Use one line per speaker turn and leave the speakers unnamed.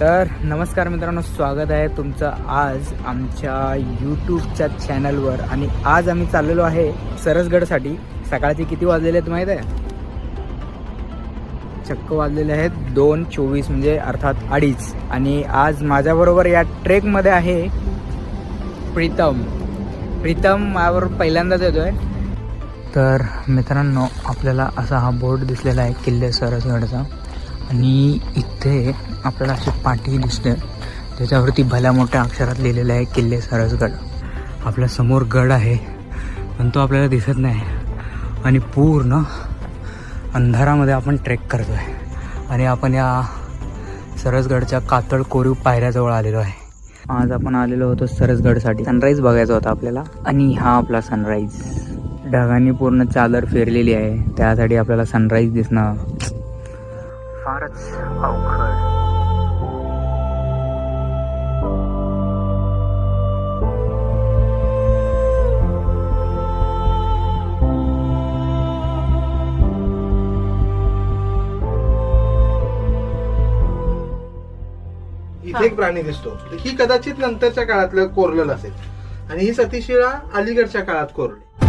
तर नमस्कार मित्रांनो स्वागत आहे तुमचं आज आमच्या यूट्यूबच्या चॅनलवर आणि आज आम्ही चाललेलो आहे सरसगडसाठी. सकाळचे किती वाजलेले आहेत माहीत आहे? चक्क वाजलेले आहेत दोन चोवीस म्हणजे अर्थात अडीच. आणि आज माझ्याबरोबर या ट्रेकमध्ये आहे प्रीतम. प्रीतम माझ्याबरोबर पहिल्यांदाच येतोय. तर मित्रांनो आपल्याला असा हा बोर्ड दिसलेला आहे किल्ले सरसगडचा. आणि इथे आपल्याला अशी पाठी दिसते. त्याच्यावरती भल्या मोठ्या अक्षरात लिहिलेलं आहे किल्ले सरसगड. आपल्यासमोर गड आहे पण तो आपल्याला दिसत नाही. आणि पूर्ण अंधारामध्ये आपण ट्रेक करतो आहे आणि आपण या सरसगडच्या कातळ कोरीव पायऱ्याजवळ आलेलो आहे. आज आपण आलेलो होतो सरसगडसाठी. सनराईज बघायचा होता आपल्याला. आणि हा आपला सनराईज ढगांनी पूर्ण चादर फिरलेली आहे. त्यासाठी आपल्याला सनराईज दिसणं. फारच अवघड
इथे एक प्राणी दिसतो. ही कदाचित नंतरच्या काळातलं कोरलेलं असेल आणि ही सतीशिळा अलीकडच्या काळात कोरली.